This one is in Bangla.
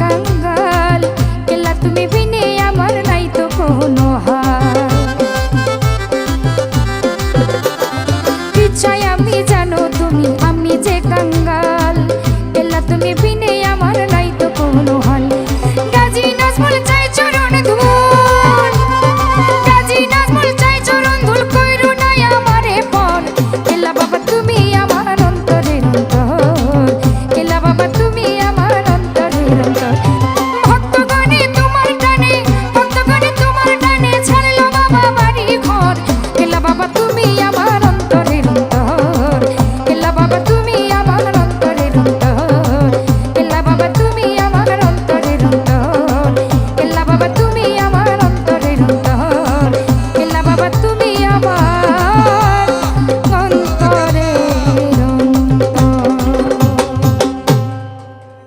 কাঙ্গাল। কেলা তুমি বিনে আমার নাই তো কোনো